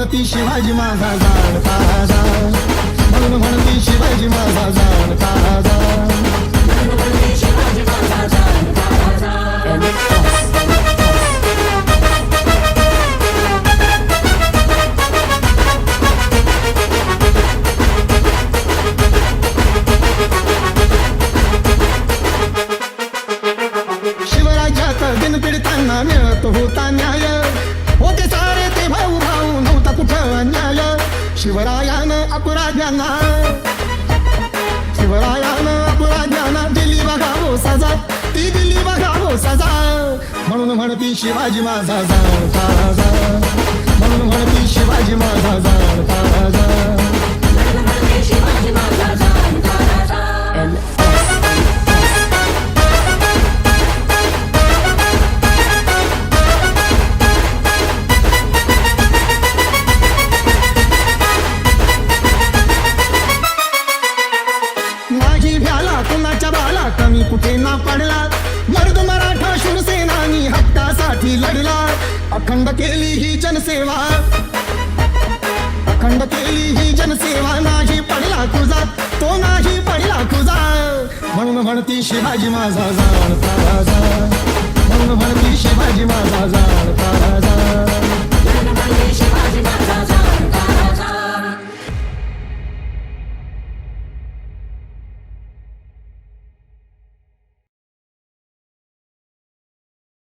म्हणती शिवाजी माझा जाणता राजा म्हणून म्हणती शिवाजी माझा जाणता राजा शिवराज्यात दिनपिडताना मिळत होता न्याय. शिवरायानं अपराध्यांना शिवरायानं अपराध्यांना दिली बघा हो सजा. ती दिली बघा हो सजा. म्हणून म्हणती शिवाजी माझा जा. कमी पडला. मर्द मराठा शिवसेनानी हक्कासाठी लढला. अखंड केली ही जनसेवा. अखंड केली ही जनसेवा. नाही पडला तुझा तो नाही पडला तुझा. म्हणून म्हणती शिवाजी माझा जाणता